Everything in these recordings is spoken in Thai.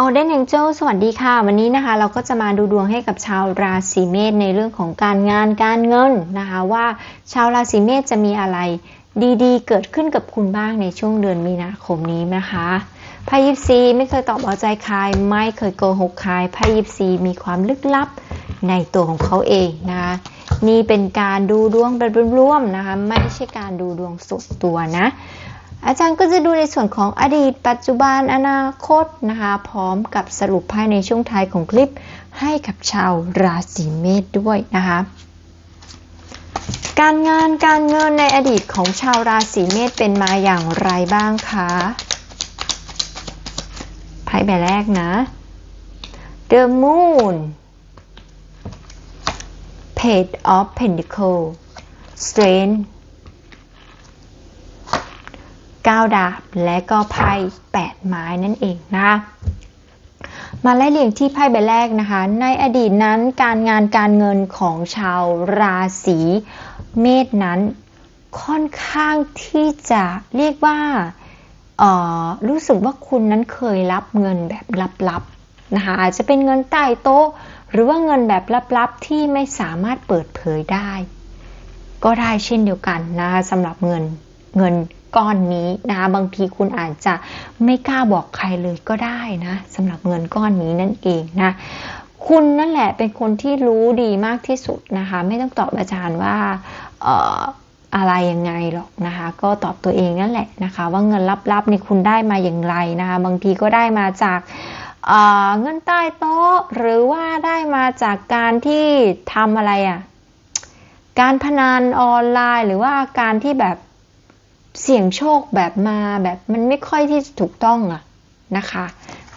Golden Angel สวัสดีค่ะ วันนี้นะคะ เราก็จะมาดูดวงให้กับชาวราศีเมษในเรื่องของการงานการเงินนะคะ ว่าชาวราศีเมษจะมีอะไรดีๆ เกิดขึ้นกับคุณบ้างในช่วงเดือนมีนาคมนี้นะคะไพ่ยิปซีไม่เคยตอบเอาใจใครไม่เคยโกหกใครไพ่ยิปซีมีความลึกลับในตัวของเขาเองนะคะนี่เป็นการดูดวงแบบรวมๆนะคะ ไม่ใช่การดูดวงสุดตัวนะ อาจารย์ก็จะดูในส่วนของอดีต ปัจจุบันอนาคตนะคะ พร้อมกับสรุปภายในช่วงท้ายของคลิป ให้กับชาวราศีเมษด้วยนะคะ การงานการเงินในอดีตของชาวราศีเมษเป็นมาอย่างไรบ้างคะไพ่ใบแรกนะ The Moon Page of Pentacle Strength 9 ดาบ และก็ไพ่8ไม้นั่นเองนะคะมาไล่เรียงที่ไพ่ใบแรกนะคะ ในอดีตนั้นการงานการเงินของชาวราศีเมษนั้นค่อนข้างที่จะเรียกว่ารู้สึกว่าคุณนั้นเคยรับเงินแบบลับๆนะคะอาจจะเป็นเงินใต้โต๊ะ หรือว่าเงินแบบลับๆที่ไม่สามารถเปิดเผยได้ ก็ได้เช่นเดียวกันนะคะสำหรับเงินเงิน ก้อนนี้นะบางทีคุณอาจจะไม่กล้าบอกใครเลยก็ได้นะสำหรับเงินก้อนนี้นั่นเองนะคุณนั่นแหละเป็นคนที่รู้ดีมากที่สุดนะคะ ไม่ต้องตอบอาจารย์ว่าอออะไรยังไงหรอกนะคะ ก็ตอบตัวเองนั่นแหละนะคะ ว่าเงินลับๆนี่คุณได้มาอย่างไรนะคะ บางทีก็ได้มาจากเเงินใต้โต๊ะหรือว่าได้มาจากการที่ทำอะไรอะ่ะการพนันออนไลน์ หรือว่าการที่แบบ เสี่ยงโชคแบบมาแบบมันไม่ค่อยที่จะถูกต้องอะนะคะ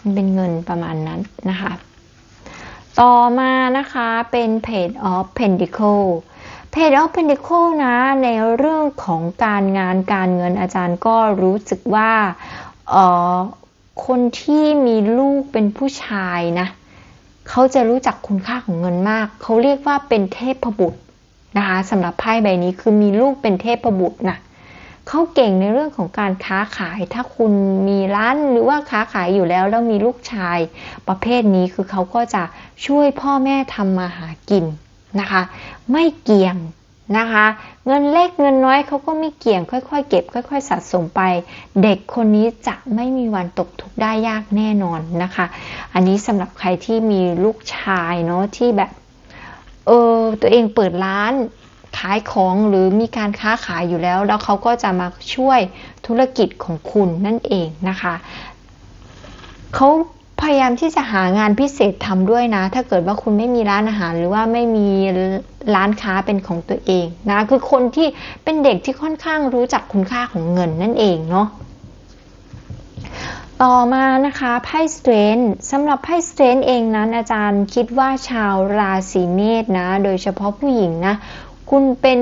มันเป็นเงินประมาณนั้นนะคะ ต่อมานะคะเป็น Page of Pentacle Page of Pentacle นะ ในเรื่องของการงานการเงินอาจารย์ก็รู้สึกว่าเออคนที่มีลูกเป็นผู้ชายนะเขาจะรู้จักคุณค่าของเงินมาก เขาเรียกว่าเป็นเทพบุตรนะคะสำหรับไพ่ใบนี้คือมีลูกเป็นเทพบุตรนะ เขาเก่งในเรื่องของการค้าขาย ถ้าคุณมีร้านหรือว่าค้าขายอยู่แล้วแล้วมีลูกชาย ประเภทนี้คือเขาก็จะช่วยพ่อแม่ทำมาหากินนะคะ ไม่เกี่ยงนะคะ เงินเล็กเงินน้อยเขาก็ไม่เกี่ยง ค่อยๆ เก็บ ค่อย ๆ สะสมไป เด็กคนนี้จะไม่มีวันตกทุกข์ได้ยากแน่นอนนะคะ อันนี้สำหรับใครที่มีลูกชายเนาะที่แบบเออตัวเองเปิดร้าน ขายของหรือมีการค้าขายอยู่แล้ว แล้วเขาก็จะมาช่วยธุรกิจของคุณนั่นเองนะคะเขาพยายามที่จะหางานพิเศษทำด้วยนะ ถ้าเกิดว่าคุณไม่มีร้านอาหารหรือว่าไม่มีร้านค้าเป็นของตัวเองนะ คือคนที่เป็นเด็กที่ค่อนข้างรู้จักคุณค่าของเงินนั่นเองเนาะต่อมานะคะไพ่สเตรนสำหรับไพ่สเตรนเองนั้นอาจารย์คิดว่าชาวราศีเมษนะ โดยเฉพาะผู้หญิงนะ คุณเป็น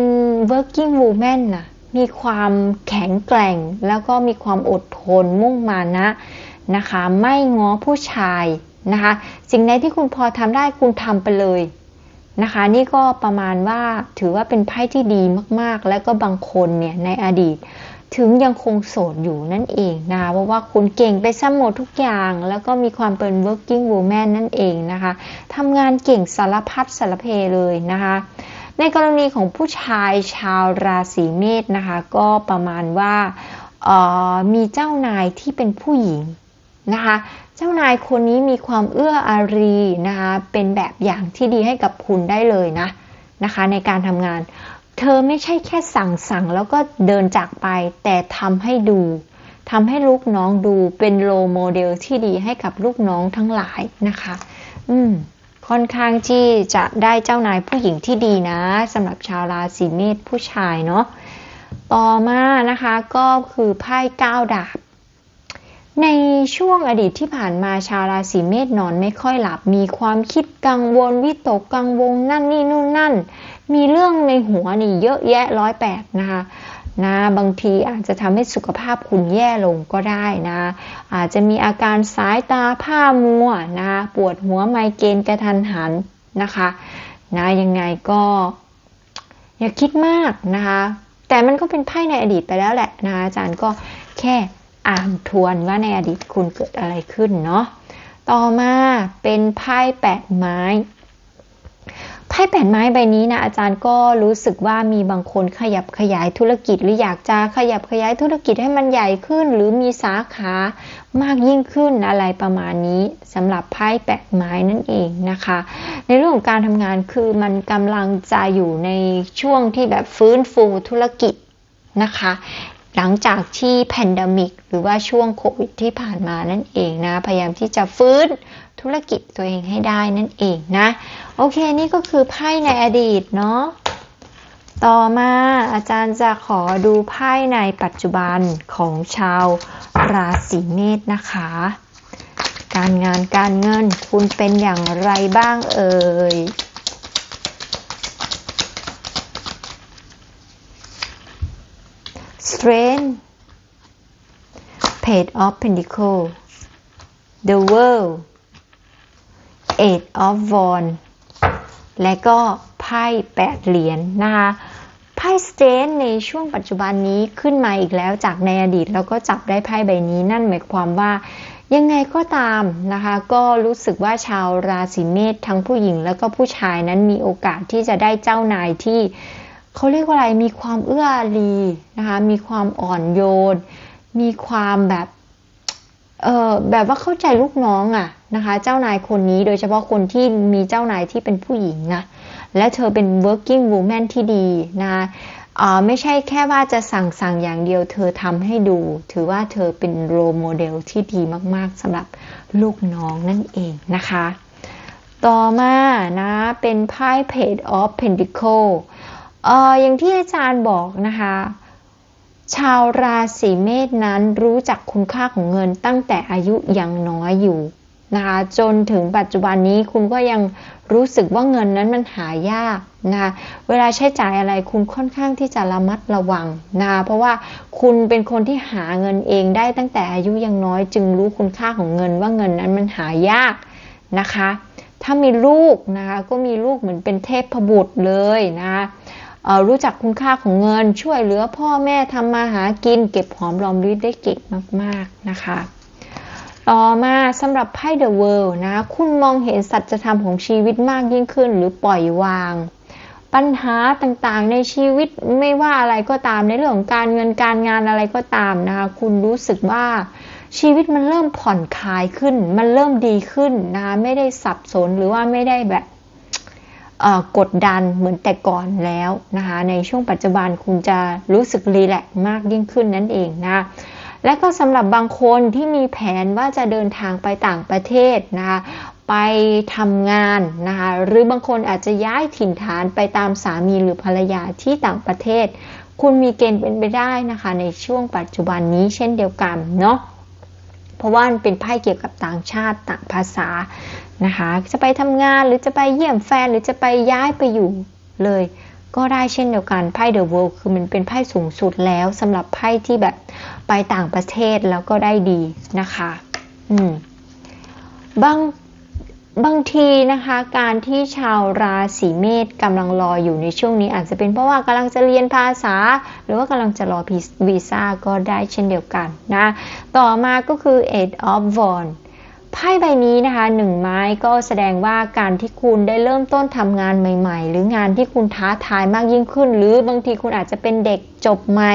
working woman นะมีความแข็งแกร่ง แล้วก็มีความอดทนมุ่งมานะนะคะ ไม่ง้อผู้ชายนะคะ สิ่งใดที่คุณพอทำได้คุณทำไปเลยนะคะ นี่ก็ประมาณว่าถือว่าเป็นไพ่ที่ดีมากๆ แล้วก็บางคนเนี่ยในอดีต ถึงยังคงโสดอยู่นั่นเองนะคะเพราะว่าคุณเก่งไปซ้ำหมดทุกอย่าง แล้วก็มีความเป็น working woman นั่นเองนะคะทำงานเก่งสารพัดสารเพเลยนะคะ ในกรณีของผู้ชายชาวราศีเมษนะคะ ก็ประมาณว่ามีเจ้านายที่เป็นผู้หญิงนะคะ เจ้านายคนนี้มีความเอื้ออารีนะคะ เป็นแบบอย่างที่ดีให้กับคุณได้เลยนะนะคะ ในการทำงาน เธอไม่ใช่แค่สั่งสั่งแล้วก็เดินจากไป แต่ทำให้ดูทำให้ลูกน้องดูเป็นโลโมเดลที่ดีให้กับลูกน้องทั้งหลายนะคะ อืม ค่อนข้างที่จะได้เจ้านายผู้หญิงที่ดีนะสำหรับชาวราศีเมษผู้ชายเนาะต่อมานะคะก็คือไพ่ก้าวดาบ ในช่วงอดีตที่ผ่านมาชาวราศีเมษนอนไม่ค่อยหลับ มีความคิดกังวลวิตกกังวลนั่นนี่นู่นนั่น มีเรื่องในหัวนี่เยอะแยะร้อยแปดนะคะ นะบางทีอาจจะทำให้สุขภาพคุณแย่ลงก็ได้นะ อาจจะมีอาการสายตาผ้ามัวนะปวดหัวไมเกรนกระทันหันนะคะนะยังไงก็อย่าคิดมากนะคะ แต่มันก็เป็นไพ่ในอดีตไปแล้วแหละนะอาจารย์ก็แค่อ่านทวนว่าในอดีตคุณเกิดอะไรขึ้นเนาะต่อมาเป็นไพ่แปดไม้ ไพ่แปดไม้ใบนี้นะอาจารย์ก็รู้สึกว่ามีบางคนขยับขยายธุรกิจ หรืออยากจะขยับขยายธุรกิจให้มันใหญ่ขึ้น หรือมีสาขามากยิ่งขึ้นอะไรประมาณนี้สำหรับไพ่แปดไม้นั่นเองนะคะ ในเรื่องของการทำงานคือมันกำลังจะอยู่ในช่วงที่แบบฟื้นฟูธุรกิจนะคะหลังจากที่แพนดมิกหรือว่าช่วงโควิดที่ผ่านมานั่นเองนะ พยายามที่จะฟื้น ธุรกิจตัวเองให้ได้นั่นเองนะ โอเคนี่ก็คือไพ่ในอดีตเนาะต่อมาอาจารย์จะขอดูไพ่ในปัจจุบันของชาวราศีเมษนะคะ การงานการเงินคุณเป็นอย่างไรบ้างเอ่ย Strength Page of Pentacles The World Eight of Wands และก็ไพ่แปดเหรียญนนะคะไพ่สเตนในช่วงปัจจุบันนี้ขึ้นมาอีกแล้วจากในอดีตแล้วก็จับได้ไพ่ใบนี้นั่นหมายความว่ายังไงก็ตามนะคะ ก็รู้สึกว่าชาวราศีเมษทั้งผู้หญิงแล้วก็ผู้ชายนั้นมีโอกาสที่จะได้เจ้านายที่เขาเรียกว่าอะไรมีความเอื้ออารีนะคะมีความอ่อนโยน มีความแบบเออแบบว่าเข้าใจลูกน้องอะ นะคะ เจ้านายคนนี้โดยเฉพาะคนที่มีเจ้านายที่เป็นผู้หญิงนะ และเธอเป็น working woman ที่ดีนะไม่ใช่แค่ว่าจะสั่งสั่งอย่างเดียว เธอทำให้ดู ถือว่าเธอเป็นโรโมเดลที่ดีมากๆสำหรับลูกน้องนั่นเองนะคะ ต่อมานะเป็นไพ่ Page of Pentacle เอออย่างที่อาจารย์บอกนะคะ ชาวราศีเมษนั้นรู้จักคุณค่าของเงินตั้งแต่อายุยังน้อยอยู่ นะคะจนถึงปัจจุบันนี้คุณก็ยังรู้สึกว่าเงินนั้นมันหายากนะคะเวลาใช้จ่ายอะไรคุณค่อนข้างที่จะระมัดระวังนะคะเพราะว่าคุณเป็นคนที่หาเงินเองได้ตั้งแต่อายุยังน้อย จึงรู้คุณค่าของเงินว่าเงินนั้นมันหายากนะคะ ถ้ามีลูกนะคะก็มีลูกเหมือนเป็นเทพบุตรเลยนะคะรู้จักคุณค่าของเงินช่วยเหลือพ่อแม่ทำมาหากิน เก็บหอมรอมริบได้เก่งมาก ๆนะคะ ต่อมาสำหรับไพ่ The World นะ คุณมองเห็นสัจธรรมของชีวิตมากยิ่งขึ้น หรือปล่อยวาง ปัญหาต่างๆในชีวิตไม่ว่าอะไรก็ตามในเรื่องของการเงินการงานอะไรก็ตามนะคะคุณรู้สึกว่าชีวิตมันเริ่มผ่อนคลายขึ้น มันเริ่มดีขึ้นนะคะไม่ได้สับสนหรือว่าไม่ได้แบบกดดันเหมือนแต่ก่อนแล้วนะคะในช่วงปัจจุบันคุณจะรู้สึกรีแลกมากยิ่งขึ้นนั่นเองนะ และก็สำหรับบางคนที่มีแผนว่าจะเดินทางไปต่างประเทศนะคะไปทำงานนะคะหรือบางคนอาจจะย้ายถิ่นฐานไปตามสามีหรือภรรยาที่ต่างประเทศ คุณมีเกณฑ์เป็นไปได้นะคะในช่วงปัจจุบันนี้เช่นเดียวกันเนาะเพราะว่ามันเป็นไพ่เกี่ยวกับต่างชาติต่างภาษานะคะจะไปทำงานหรือจะไปเยี่ยมแฟนหรือจะไปย้ายไปอยู่เลย ก็ได้เช่นเดียวกันไพ่เดอะเวิลด์คือมันเป็นไพ่สูงสุดแล้วสำหรับไพ่ที่แบบไปต่างประเทศแล้วก็ได้ดีนะคะ อืมบางบางทีนะคะการที่ชาวราศีเมษกำลังรออยู่ในช่วงนี้ อาจจะเป็นเพราะว่ากำลังจะเรียนภาษา หรือว่ากำลังจะรอวีซ่าก็ได้เช่นเดียวกันนะ ต่อมาก็คือ Eight of Wands ไพ่ใบนี้นะคะหนึ่งไม้ก็แสดงว่าการที่คุณได้เริ่มต้นทำงานใหม่ ๆ หรืองานที่คุณท้าทายมากยิ่งขึ้น หรือบางทีคุณอาจจะเป็นเด็กจบใหม่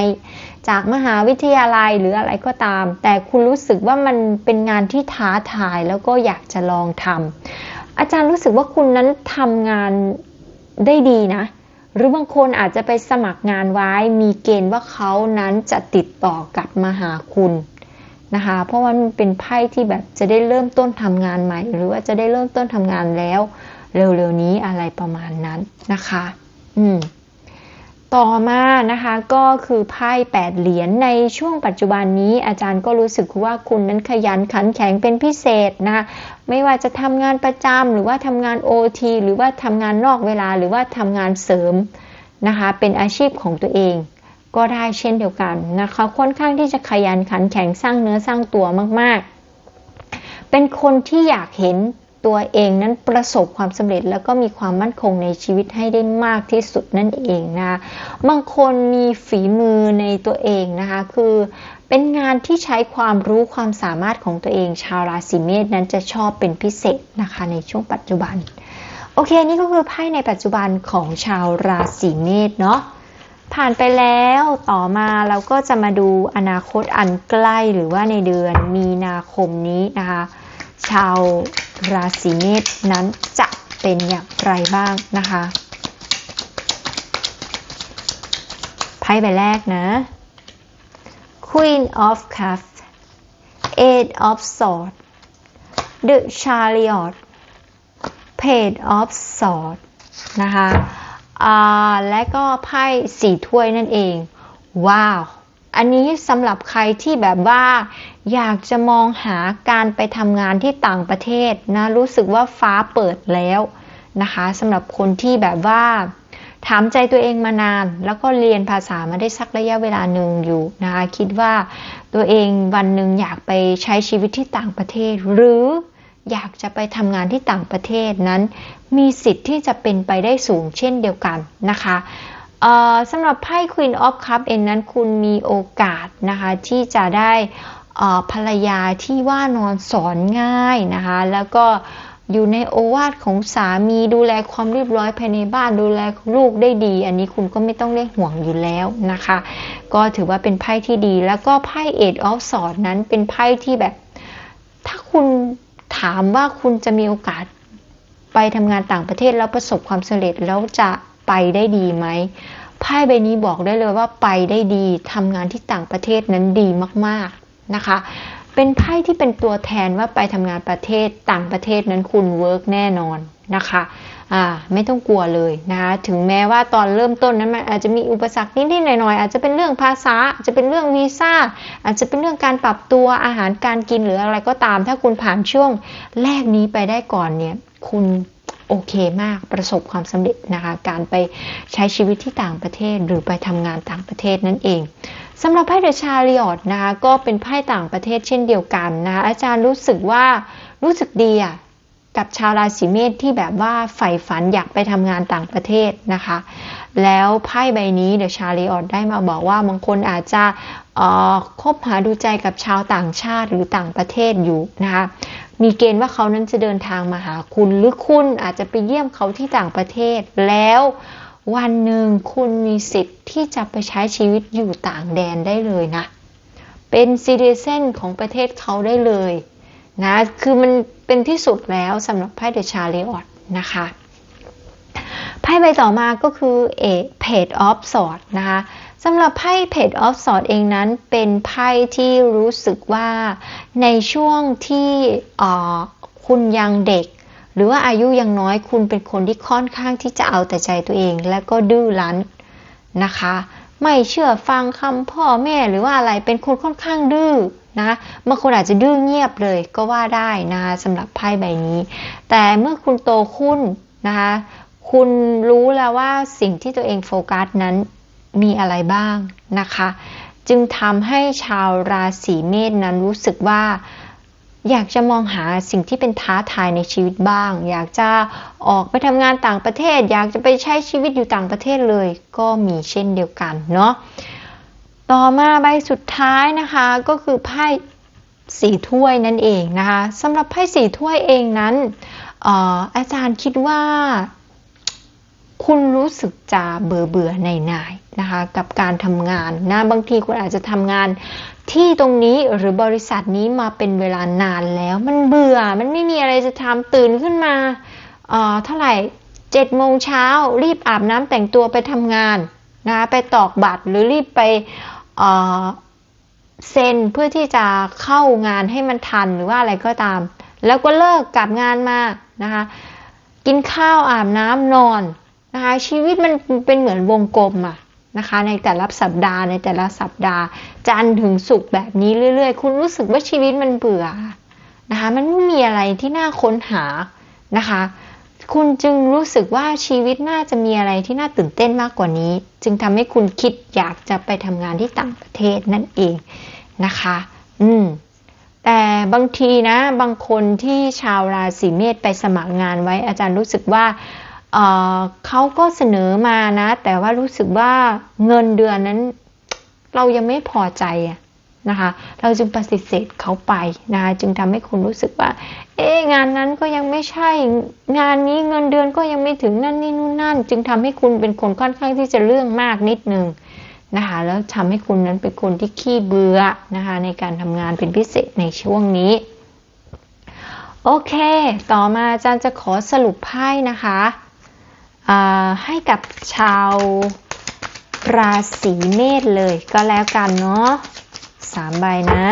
จากมหาวิทยาลัยหรืออะไรก็ตาม แต่คุณรู้สึกว่ามันเป็นงานที่ท้าทายแล้วก็อยากจะลองทำอาจารย์รู้สึกว่าคุณนั้นทำงานได้ดีนะ หรือบางคนอาจจะไปสมัครงานไว้มีเกณฑ์ว่าเขานั้นจะติดต่อกลับมาหาคุณ นะคะ เพราะว่ามันเป็นไพ่ที่แบบจะได้เริ่มต้นทำงานใหม่ หรือว่าจะได้เริ่มต้นทำงานแล้ว เร็วๆนี้อะไรประมาณนั้นนะคะ อืมต่อมานะคะก็คือไพ่แปดเหรียญในช่วงปัจจุบันนี้อาจารย์ก็รู้สึกว่าคุณนั้นขยันขันแข็งเป็นพิเศษนะไม่ว่าจะทำงานประจำหรือว่าทำงาน OT หรือว่าทำงานนอกเวลาหรือว่าทำงานเสริมนะคะเป็นอาชีพของตัวเอง ก็ได้เช่นเดียวกันนะคะค่อนข้างที่จะขยันขันแข็งสร้างเนื้อสร้างตัวมากๆ เป็นคนที่อยากเห็นตัวเองนั้นประสบความสำเร็จแล้วก็มีความมั่นคงในชีวิตให้ได้มากที่สุดนั่นเองนะบางคนมีฝีมือในตัวเองนะคะ คือเป็นงานที่ใช้ความรู้ความสามารถของตัวเอง ชาวราศีเมษนั้นจะชอบเป็นพิเศษนะคะในช่วงปัจจุบัน โอเคนี่ก็คือไพ่ในปัจจุบันของชาวราศีเมษเนาะ ผ่านไปแล้วต่อมาเราก็จะมาดูอนาคตอันใกล้หรือว่าในเดือนมีนาคมนี้นะคะ ชาวราศีเมษนั้นจะเป็นอย่างไรบ้างนะคะไพ่ใบแรกนะ Queen of Cups Eight of Swords The Chariot Page of Swords นะคะ และก็ไพ่สี่ถ้วยนั่นเอง ว้าว อันนี้สำหรับใครที่แบบว่า อยากจะมองหาการไปทำงานที่ต่างประเทศนะ รู้สึกว่าฟ้าเปิดแล้วนะคะสำหรับคนที่แบบว่าถามใจตัวเองมานาน แล้วก็เรียนภาษามาได้สักระยะเวลาหนึ่งอยู่นะคะคิดว่าตัวเองวันหนึ่งอยากไปใช้ชีวิตที่ต่างประเทศ หรือ อยากจะไปทำงานที่ต่างประเทศนั้น มีสิทธิ์ที่จะเป็นไปได้สูงเช่นเดียวกันนะคะเอ่อสำหรับไพ่ Queen of Cup เองนั้นคุณมีโอกาสนะคะที่จะได้ภรรยาที่ว่านอนสอนง่ายนะคะแล้วก็อยู่ในโอวาทของสามีดูแลความเรียบร้อยภายในบ้านดูแลลูกได้ดี อันนี้คุณก็ไม่ต้องเรียกห่วงอยู่แล้วนะคะ ก็ถือว่าเป็นไพ่ที่ดีแล้วก็ไพ่ Eight of Swords นั้นเป็นไพ่ที่แบบ ถ้าคุณ ถามว่าคุณจะมีโอกาสไปทำงานต่างประเทศแล้วประสบความสำเร็จแล้วจะไปได้ดีไหมไพ่ใบนี้บอกได้เลยว่าไปได้ดีทำงานที่ต่างประเทศนั้นดีมากๆนะคะ เป็นไพ่ที่เป็นตัวแทนว่าไปทำงานประเทศต่างประเทศนั้นคุณเวิร์กแน่นอนนะคะ อ่าไม่ต้องกลัวเลยนะคะถึงแม้ว่าตอนเริ่มต้นนั้นมันอาจจะมีอุปสรรคนิดๆหน่อยๆอาจจะเป็นเรื่องภาษาอาจจะเป็นเรื่องวีซ่าอาจจะเป็นเรื่องการปรับตัวอาหารการกินหรืออะไรก็ตาม ถ้าคุณผ่านช่วงแรกนี้ไปได้ก่อนเนี่ยคุณโอเคมากประสบความสำเร็จนะคะ การไปใช้ชีวิตที่ต่างประเทศ หรือไปทำงานต่างประเทศนั่นเองสำหรับไพ่เดชาริออตนะคะก็เป็นไพ่ต่างประเทศเช่นเดียวกันนะคะอาจารย์รู้สึกว่ารู้สึกดีอะ กับชาวราศีเมษที่แบบว่าใฝ่ฝันอยากไปทำงานต่างประเทศนะคะ แล้วไพ่ใบนี้เดอะชาริออตได้มาบอกว่าบางคนอาจจะคบหาดูใจกับชาวต่างชาติหรือต่างประเทศอยู่นะคะ มีเกณฑ์ว่าเขานั้นจะเดินทางมาหาคุณหรือคุณอาจจะไปเยี่ยมเขาที่ต่างประเทศ แล้ววันหนึ่งคุณมีสิทธิ์ที่จะไปใช้ชีวิตอยู่ต่างแดนได้เลยนะ เป็นซีเดเซนของประเทศเขาได้เลย นะ คือมันเป็นที่สุดแล้วสำหรับไพ่เดชาริออตนะคะไพ่ใบต่อมาก็คือเอเพจออฟสอดนะคะสำหรับไพ่เพจออฟสอดเองนั้นเป็นไพ่ที่รู้สึกว่าในช่วงที่คุณยังเด็ก หรือว่าอายุยังน้อยคุณเป็นคนที่ค่อนข้างที่จะเอาแต่ใจตัวเอง และก็ดื้อรั้นนะคะ ไม่เชื่อฟังคำพ่อแม่หรือว่าอะไรเป็นคนค่อนข้างดื้อ นะบางคนอาจจะดื้อเงียบเลยก็ว่าได้นะคะสำหรับไพ่ใบนี้ แต่เมื่อคุณโตขึ้นนะคะคุณรู้แล้วว่าสิ่งที่ตัวเองโฟกัสนั้นมีอะไรบ้างนะคะ จึงทำให้ชาวราศีเมษนั้นรู้สึกว่าอยากจะมองหาสิ่งที่เป็นท้าทายในชีวิตบ้าง อยากจะออกไปทำงานต่างประเทศ อยากจะไปใช้ชีวิตอยู่ต่างประเทศเลย ก็มีเช่นเดียวกันเนาะ ต่อมาใบสุดท้ายนะคะก็คือไพ่สีถ้วยนั่นเองนะคะสำหรับไพ่สีถ้วยเองนั้นอาอาจารย์คิดว่า คุณรู้สึกจะเบื่อเบื่อในหน่ายนะคะกับการทำงานนะบางทีคุณอาจจะทำงานที่ตรงนี้หรือบริษัทนี้มาเป็นเวลานานแล้วมันเบื่อมันไม่มีอะไรจะทำตื่นขึ้นมาเเท่าไหร่เจ็ดโมงเช้ารีบอาบน้ำแต่งตัวไปทำงานนะไปตอกบัตรหรือรีบไป เซ็นเพื่อที่จะเข้างานให้มันทันหรือว่าอะไรก็ตาม แล้วก็เลิกกลับงานมานะคะ กินข้าวอาบน้ำนอนนะคะ ชีวิตมันเป็นเหมือนวงกลมอะนะคะ ในแต่ละสัปดาห์ในแต่ละสัปดาห์ จันถึงศุกแบบนี้เรื่อย ๆ คุณรู้สึกว่าชีวิตมันเบื่อนะคะ มันไม่มีอะไรที่น่าค้นหานะคะ คุณจึงรู้สึกว่าชีวิตน่าจะมีอะไรที่น่าตื่นเต้นมากกว่านี้ จึงทำให้คุณคิดอยากจะไปทำงานที่ต่างประเทศนั่นเองนะคะ อืม แต่บางทีนะ บางคนที่ชาวราศีเมษไปสมัครงานไว้อาจารย์รู้สึกว่าเเขาก็เสนอมานะ แต่ว่ารู้สึกว่าเงินเดือนนั้น เรายังไม่พอใจอะ นะคะ เราจึงปฏิเสธเขาไปนะคะจึงทำให้คุณรู้สึกว่า เอ๊ะงานนั้นก็ยังไม่ใช่ งานนี้เงินเดือนก็ยังไม่ถึงนั่นนี่นู่นนั่น จึงทำให้คุณเป็นคนค่อนข้างที่จะเรื่องมากนิดนึงนะคะแล้วทำให้คุณนั้นเป็นคนที่ขี้เบื่อนะคะในการทำงานเป็นพิเศษในช่วงนี้ โอเค ต่อมาอาจารย์จะขอสรุปไพ่นะคะให้กับชาวราศีเมษเลยก็แล้วกันเนาะ สามใบนะ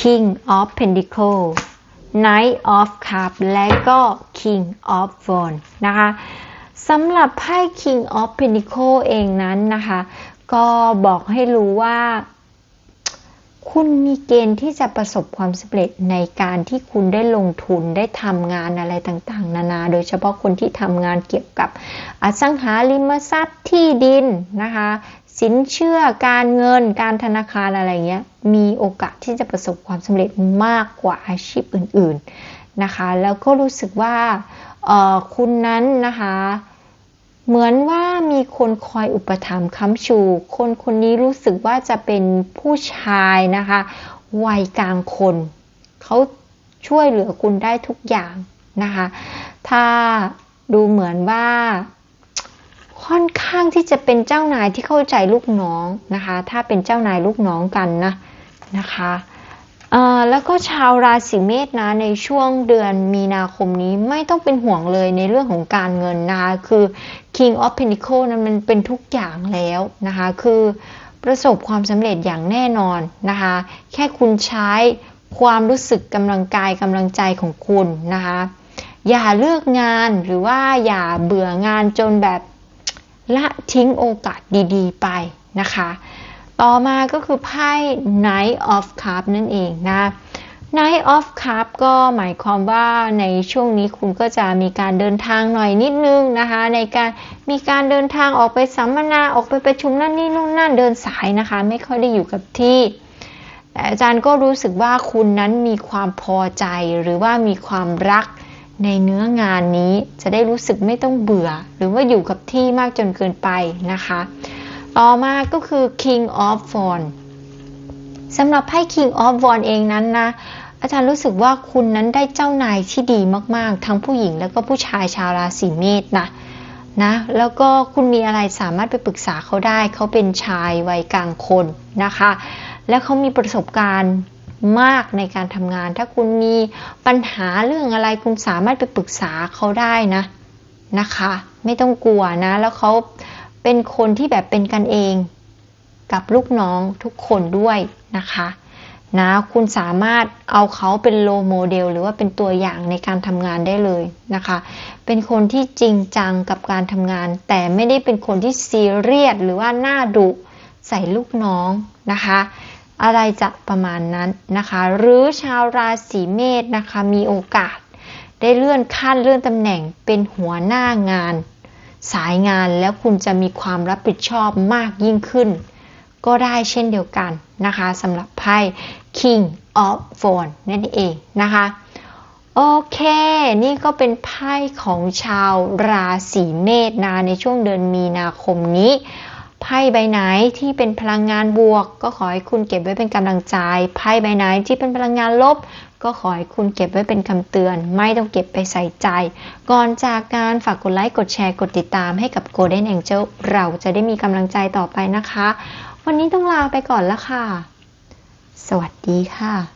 King of Pentacle Knight of Cup และก็ King of Wands นะคะสำหรับไพ่ King of Pentacle เองนั้นนะคะ ก็บอกให้รู้ว่า คุณมีเกณฑ์ที่จะประสบความสำเร็จในการที่คุณได้ลงทุนได้ทำงานอะไรต่างๆ นานา โดยเฉพาะคนที่ทำงานเกี่ยวกับอสังหาริมทรัพย์ที่ดินนะคะ สินเชื่อการเงินการธนาคารอะไรเงี้ยมีโอกาสที่จะประสบความสำเร็จมากกว่าอาชีพอื่น ๆนะคะ แล้วก็รู้สึกว่าคุณนั้นนะคะ เหมือนว่ามีคนคอยอุปถัมภ์ค้ำชู คนคนนี้รู้สึกว่าจะเป็นผู้ชายนะคะ วัยกลางคน เขาช่วยเหลือคุณได้ทุกอย่างนะคะ ถ้าดูเหมือนว่า ค่อนข้างที่จะเป็นเจ้านายที่เข้าใจลูกน้องนะคะ ถ้าเป็นเจ้านายลูกน้องกันนะนะคะแล้วก็ชาวราศีเมษนะในช่วงเดือนมีนาคมนี้ไม่ต้องเป็นห่วงเลยในเรื่องของการเงินนะคะคือ King of Pentacle นั้นมันเป็นทุกอย่างแล้วนะคะ คือประสบความสำเร็จอย่างแน่นอนนะคะ แค่คุณใช้ความรู้สึกกำลังกายกำลังใจของคุณนะคะ อย่าเลือกงานหรือว่าอย่าเบื่องานจนแบบละทิ้งโอกาสดีๆ ไปนะคะ ต่อมาก็คือไพ่ Knight of Cup นั่นเองนะ Night of Cup ก็หมายความว่าในช่วงนี้คุณก็จะมีการเดินทางหน่อยนิดนึงนะคะ ในการมีการเดินทางออกไปสัมมนาออกไปประชุมนั่นนี่นู่นนั่นเดินสายนะคะ ไม่ค่อยได้อยู่กับที่แต่อาจารย์ก็รู้สึกว่าคุณนั้นมีความพอใจหรือว่ามีความรักในเนื้องานนี้จะได้รู้สึกไม่ต้องเบื่อ หรือว่าอยู่กับที่มากจนเกินไปนะคะ ต่อมาก็คือ King of Wands สำหรับไพ่ King of Wands เองนั้นนะ อาจารย์รู้สึกว่าคุณนั้นได้เจ้านายที่ดีมากๆ ทั้งผู้หญิงแล้วก็ผู้ชายชาวราศีเมษนะนะแล้วก็คุณมีอะไรสามารถไปปรึกษาเขาได้ เขาเป็นชายวัยกลางคนนะคะ และเขามีประสบการณ์มากในการทำงาน ถ้าคุณมีปัญหาเรื่องอะไรคุณสามารถไปปรึกษาเขาได้นะนะคะ ไม่ต้องกลัวนะ แล้วเขาเป็นคนที่แบบเป็นกันเอง กับลูกน้องทุกคนด้วย นะคะนะคุณสามารถเอาเขาเป็นโลโมเดลหรือว่าเป็นตัวอย่างในการทำงานได้เลยนะคะ เป็นคนที่จริงจังกับการทำงาน แต่ไม่ได้เป็นคนที่ซีเรียสหรือว่าหน้าดุใส่ลูกน้องนะคะ อะไรจะประมาณนั้นนะคะ หรือชาวราศีเมษนะคะมีโอกาส ได้เลื่อนขั้นเลื่อนตำแหน่งเป็นหัวหน้างาน สายงานแล้วคุณจะมีความรับผิดชอบมากยิ่งขึ้น ก็ได้เช่นเดียวกันนะคะสำหรับไพ่ King of w a n d นั่นเองนะคะ โอเค นี่ก็เป็นไพ่ของชาวราศีเมษนะในช่วงเดือนมีนาคมนี้ไพ่ใบไหนที่เป็นพลังงานบวก ก็ขอให้คุณเก็บไว้เป็นกำลังใจไพ่ใบไหนที่เป็นพลังงานลบ ก็ขอให้คุณเก็บไว้เป็นคำเตือน ไม่ต้องเก็บไปใส่ใจ ก่อนจากการฝากกดไลค์กดแชร์กดติดตามให้กับ Golden Angel เราจะได้มีกำลังใจต่อไปนะคะ วันนี้ต้องลาไปก่อนแล้วค่ะ สวัสดีค่ะ